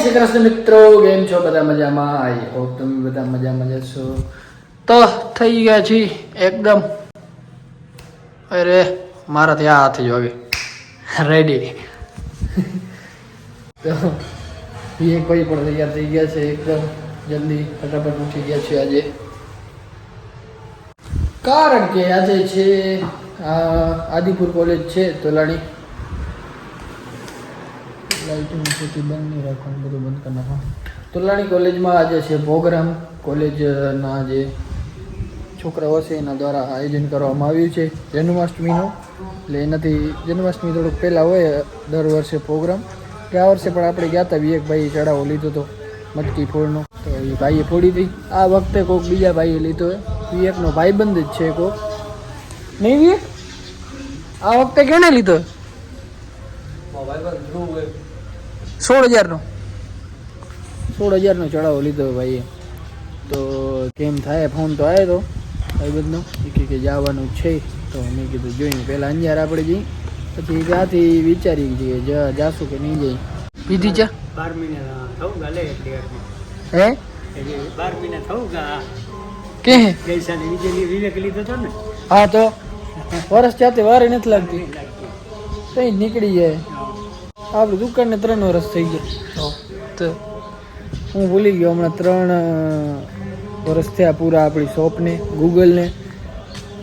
મિત્રો, કેમ છો? બધા મજામાં? આઈ હોપ તમે બધા મજામાં છો તો થઈ ગયા છી એકદમ. અરે મારા ત્યાં હાથ જોગે રેડી તો એક ભાઈ પણ તૈયાર થઈ ગયા છે, એકદમ જલ્દી, ફટાફટ ઉઠી ગયા છે આજે. કારણ કે આજે છે આદિપુર કોલેજ છે તોલાણી લાઇટિંગ સુધી બંધ નહીં રાખવાનું, બધું બંધ કરી નાખવાનું. તુલાણી કોલેજમાં આજે છે પ્રોગ્રામ. કોલેજના જે છોકરાઓ છે એના દ્વારા આયોજન કરવામાં આવ્યું છે જન્માષ્ટમીનું. એટલે એનાથી જન્માષ્ટમી થોડુંક પહેલાં હોય, દર વર્ષે પ્રોગ્રામ. ગયા વર્ષે પણ આપણે ગયા હતા વિવેકભાઈએ ચડાવો લીધો હતો મટકી ફોડનો. તો એ ભાઈએ ફોડી હતી આ વખતે કોઈક બીજા ભાઈએ લીધો હોય વિવેકનો ભાઈબંધ જ છે કોક. નહીં વિવેક? આ વખતે કેને લીધો? સોળ હજારનો સોળ હજારનો ચડાવો લીધો ભાઈએ. તો કેમ થાય? ફોન તો આવ્યો તો. ભાઈબંધનો. એ કે જવાનું છે. તો મેં કીધું જોઈને પહેલાં અંજાર આપણે જઈ પછી ત્યાંથી વિચારી જઈએ. જા- જાશું કે નહીં જઈ પીધી ચા? બાર મહિના થવું ગા લે એટલી વારમાં. હે? બાર મહિના થવું ગા. કે ગઈ સાલે વિજય વિવેક લીધો હતો ને? હા તો. વર્ષ ત્યાંથી વારે નથી લાગતી. કઈ નીકળી જાય. આપણી દુકાનને ત્રણ વર્ષ થઈ ગયા. તો હું ભૂલી ગયો હમણાં ત્રણ વર્ષ થયા પૂરા આપણી શોપને ગૂગલને.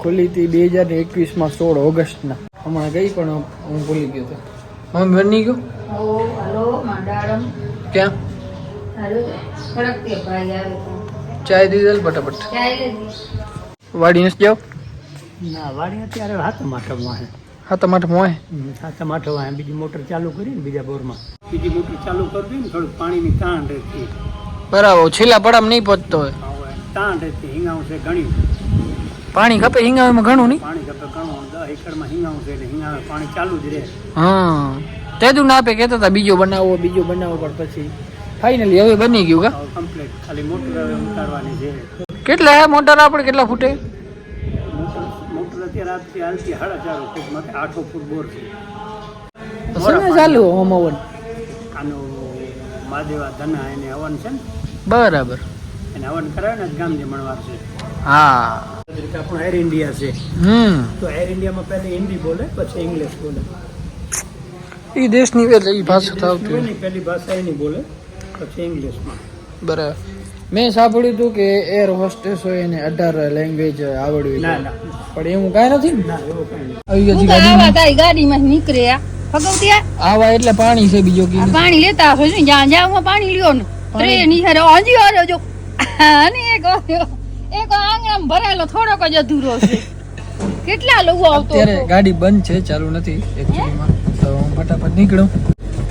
ખોલી હતી બે હજાર ને એકવીસમાં સોળ ઓગસ્ટના. હમણાં ગઈ પણ હું ભૂલી ગયો તો. હમ બની ગયો? ઓ ક્યાં? ચાય દીધેલ ફટાફટ. વાડી નથી જાઓ. ના વાડી અત્યારે હાથ માઠમાં છે હા તમારે મોય હાથ માઠમાં બીજી મોટર ચાલુ કરી ને બીજા બોરમાં. બીજી મોટર ચાલુ કરવી ને થોડુંક પાણીની તાણ રહેતી. બરાબર છેલ્લા પડામ નહીં પહોંચતો હોય. તાણ રહેતી હિંગાવું છે ઘણી. પાણી ખપે હિંગાવામાં ઘણું નહીં? પાણી ખપે ઘણું. દસ એકરમાં હિંગાવું છે એટલે હિંગાવે પાણી ચાલુ જ રહે. હા. તે તું ના આપે કહેતા હતા બીજો બનાવો બીજો બનાવો પણ પછી ફાઇનલી હવે બની ગયું કા? કમ્પ્લીટ ખાલી મોટર ઉતારવાની છે. કેટલા હે? મોટર આપણે કેટલા ફૂટે? આજથી હાલતી સાડા ચાર ફૂટ માટે આઠો ફૂટ બોર છે. ચાલુ હોમ ઓવન આનો મહાદેવા ધના એને હવન છે ને? બરાબર. એને હવન કરાવે ને ગામ જમણવાર છે. હા. આપણું એર ઇન્ડિયા છે. હમ. તો એર ઇન્ડિયામાં પહેલા હિન્દી બોલે પછી ઇંગ્લિશ બોલે. એ દેશની એટલે એ ભાષા હોય. એની પહેલી ભાષા એની બોલે પછી ઇંગ્લિશમાં બરાબર. મેં સાંભળ્યું હતું કે એર હોસ્ટેસ હોય એને અઢાર લેંગ્વેજ આવડવી ના ના. પણ એવું કાંઈ નથી ને? ના આવી ગયો ગાડીમાં. નીકળ્યા. આવા એટલે પાણી છે બીજો કે પાણી લેતા આવશો શું જ્યાં જ્યાં હું પાણી લ્યો ને પાણી? ટ્રેન ઈ હારે હજી હારે જો. અને એક એક આંગણામાં ભરાયેલો થોડોક જ અધૂરો છે. કેટલા લોકો આવતો અત્યારે ગાડી બંધ છે ચાલુ નથી એકચ્યુઅલીમાં તો હું ફટાફટ નીકળું.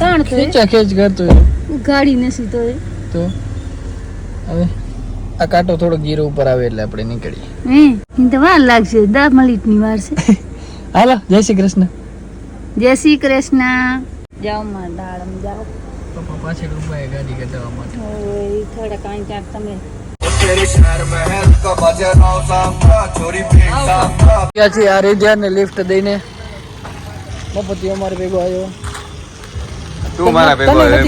તાણ તો ખેંચા ખેંચ કરતો ગાડી નથી તો તો? હવે આ કાંટો થોડો ગીરો ઉપર આવે એટલે આપણે નીકળીએ. હમ તો વાર લાગશે દસ મિનિટની વાર છે. હાલો જય શ્રી કૃષ્ણ. જય શ્રી કૃષ્ણ. જાઓ માં દાડમ જાઓ. પપ્પા પાછળ ઊભા છે ગાડી કઢાવવા માટે. ઓય થોડા કાંઈ ક્યાંક તમે. ત્યાંથી આ રેડિયા ને લિફ્ટ દઈને બપતિ અમારે ભેગો આવ્યો. તું મારા ભેગો એમ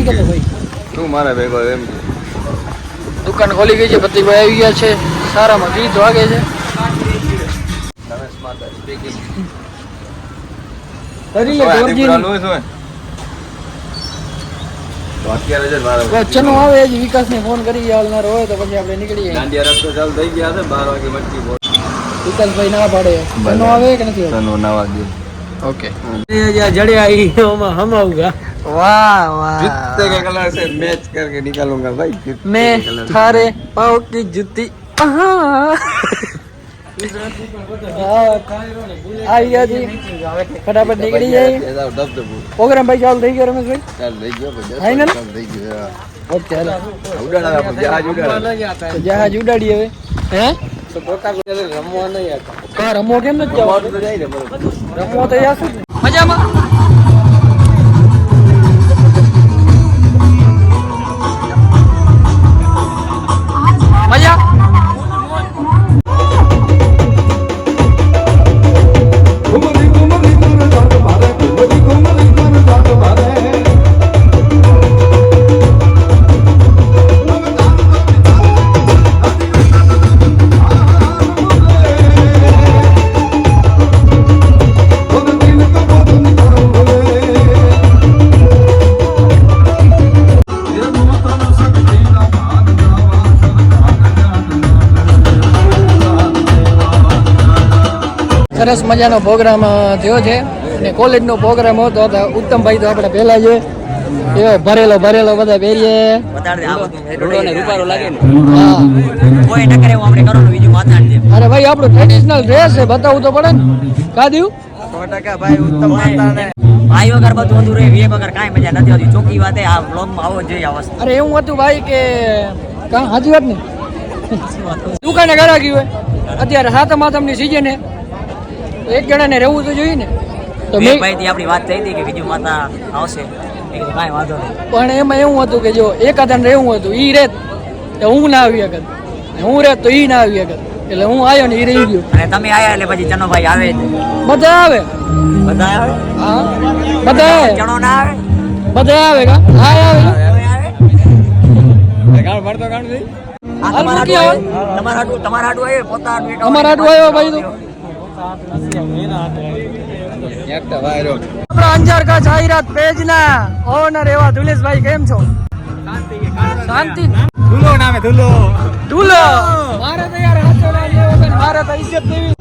તું મારા ભેગો એમ કે. દુકાન ખોલી ગઈ છે પતિભાઈ આવી ગયા છે. સારામાં ગીત વાગે છે. વચ્ચેનો આવે જ વિકાસને ફોન કરી આવનાર હોય તો પછી આપણે નીકળીએ. દાંડિયા રસ્તો ચાલુ થઈ ગયા છે બાર વાગે બોલ. વિકાસભાઈ ના પાડે. આવે કે નથી ના વાગે. ઓકે જડિયા ही हम हम आऊंगा वाह वाह जूते के कलर से मैच करके निकालूंगा ફટાફટ નીકળી જાય. પ્રોગ્રામ ભાઈ ચાલુ થઈ ગયો રમેશભાઈ? ચાલુ થઈ થઈ ગયો ઓકે ચાલો જહાજ ઉડાડી હવે. હે? રમવા નહીં રમવો કેમ નથી મજામાં? સરસ મજાનો પ્રોગ્રામ થયો છે. અને કોલેજનો પ્રોગ્રામ હતો તો ઉત્તમભાઈ તો આપણે પહેલા છે એવો ભરેલો ભરેલો બધા પહેરીએ. હા. અરે ભાઈ આપણું ટ્રેડિશનલ ડ્રેસ છે બતાવવું તો પડે ને. કા સો ભાઈ ઉત્તમ ભાઈ વગર બધું અધૂરું એ વગર કાંઈ મજા નથી આવતી. ચોખ્ખી વાત આ બ્લોગમાં આવો જોઈએ આ અરે એવું હતું ભાઈ કે કા સાચી વાત ને? દુકાને ગરાગી હોય. અત્યારે સાતમ આતમની સિઝન તો એક જણાને રહેવું તો જોઈએ ને. તો મેં ભાઈ થી આપણી વાત થઈ હતી કે બીજું માતા આવશે. કાંઈ વાંધો નહીં. પણ એમાં એવું હતું કે જો એકાદાને રહેવું હતું ઈ રેત. તો હું ના આવી શકત હું રેત તો ઈ ના આવી શકત એટલે હું આવ્યો ને ઈ રહી ગયો. અને તમે આયા એટલે પછી ચનોભાઈ આવે બધા આવે. બધા આવે? હા. બધા આવે. ચણો ના આવે? બધા આવે કા? હા આવે. ગાળ ભરતો ગાણ દે તમારા હાટુ આવે. તમારા હાટુ આવે પોતા હાટુ અમારા હાટુ આવ્યો ભાઈ તો. આપણા અંજાર કા જાહેરાત પેજના ઓનર એવા ધુલેશભાઈ કેમ છો? શાંતિ. ધૂલો નામે ધૂલો. ધુલો. મારે તો યાર હાથો ના લેવો છે મારે તો ઇજ્જત દેવી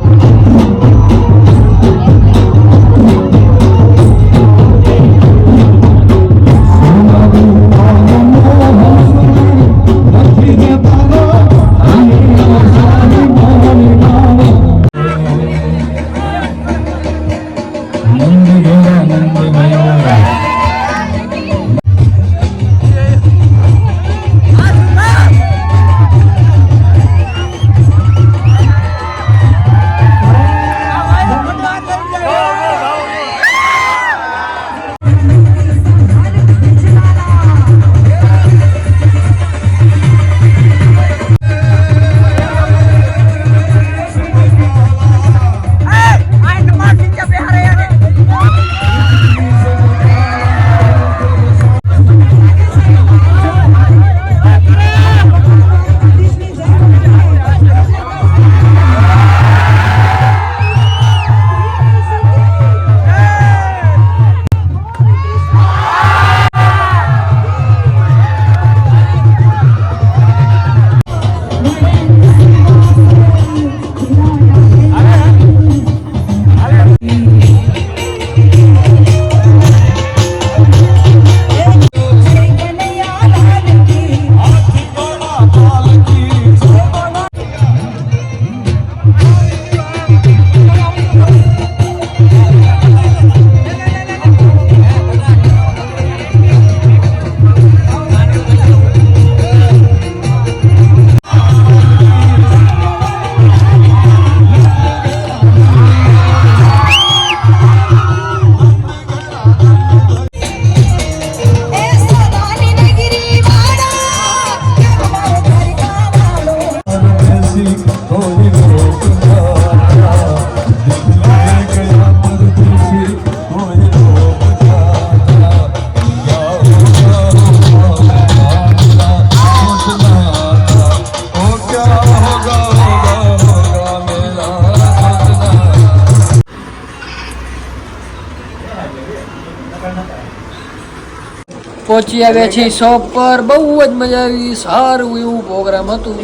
પહોંચી આવ્યા છીએ શોપ પર. બહુ જ મજા આવી. સારું એવું પ્રોગ્રામ હતું.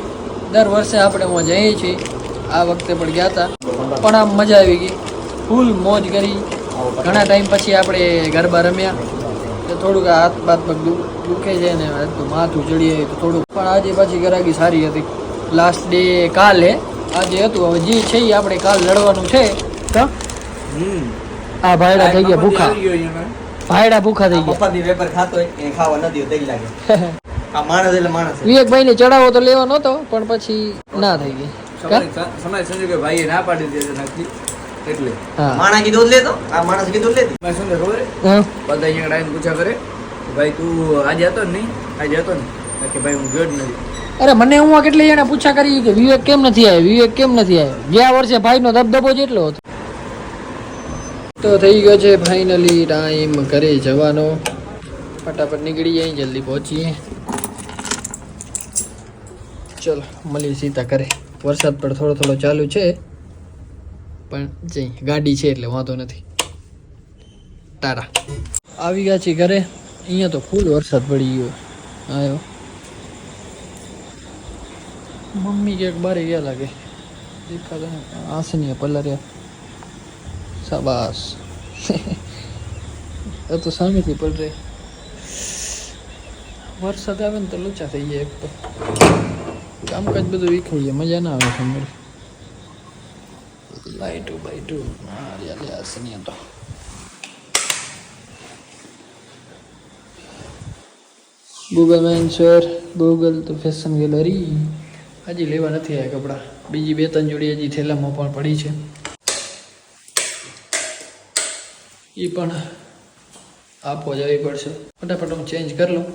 દર વર્ષે આપણે હું જઈએ છીએ. આ વખતે પણ ગયા હતા. પણ આમ મજા આવી ગઈ. ફૂલ મોજ કરી. ઘણા ટાઈમ પછી આપણે ગરબા રમ્યા. તો થોડુંક હાથ બાત પગ દુઃખે દુખે છે ને તો માથું ચડીએ તો થોડુંક. પણ આજે પાછી ગરાગી સારી હતી. લાસ્ટ ડે કાલે આજે હતું. હવે જે છે એ આપણે કાલ લડવાનું છે. તો? આ ભાઈડા થઈ ગયા ભૂખા. ભાઈડા ભૂખા થઈ ગયા. મફતની વેપર ખાતો એ ખાવા ન તેજ લાગે. આ માણસ એટલે માણસ વિવેકભાઈ ને ચડાવો તો લેવો નતો પણ પછી ના થઈ ગઈ. કા? સમય સંજોગે ભાઈએ ના પાડી દીધી નક્કી એટલે. હા. માણા કીધું લેતો આ માણસ કીધું લેતી. ભાઈ શું ખબર? બધા અહીંયા ડાઈન પૂછા કરે ભાઈ તું આજે હતો ને નહીં? આજે હતો ને? કે ભાઈ હું ગયો જ નથી. અરે મને હું કેટલી જણા પૂછા કરી કે વિવેક કેમ નથી આવ્યો? વિવેક કેમ નથી આવ્યો? ગયા વર્ષે ભાઈનો દબદબો જેટલો હતો. તો થઈ ગયો છે ફાઇનલી ટાઈમ ઘરે જવાનો. ફટાફટ નીકળી જાય, જલ્દી પહોંચીએ. ચલો, મળીએ સીતા કરે વરસાદ પણ થોડો થોડો ચાલુ છે, પણ જઈ, ગાડી છે એટલે વાંધો નથી. તારા. આવી ગયા છીએ ઘરે. અહીંયા તો ફૂલ વરસાદ પડી ગયો. આવ્યો મમ્મી ક્યાંક બારે ગયા લાગે. દેખાતા આસનીય પલર્યા શાબાશ. એ તો સામેથી પલરે વરસાદ આવે ને તો લોચા થઈ જાય એક તો. કામકાજ બધું વીખાઈ જાય, મજા ના આવે સમર લાઈટું બાઈટું, હા યાર યાર તો. ગૂગલ મેન્સર ગૂગલ તો ફેશન ગેલેરી હજી લેવા નથી આવ્યા કપડાં. બીજી બે ત્રણ જોડી હજી થેલામાં પણ પડી છે. એ પણ આપો જવી પડશે ફટાફટ હું ચેન્જ કરી લઉં.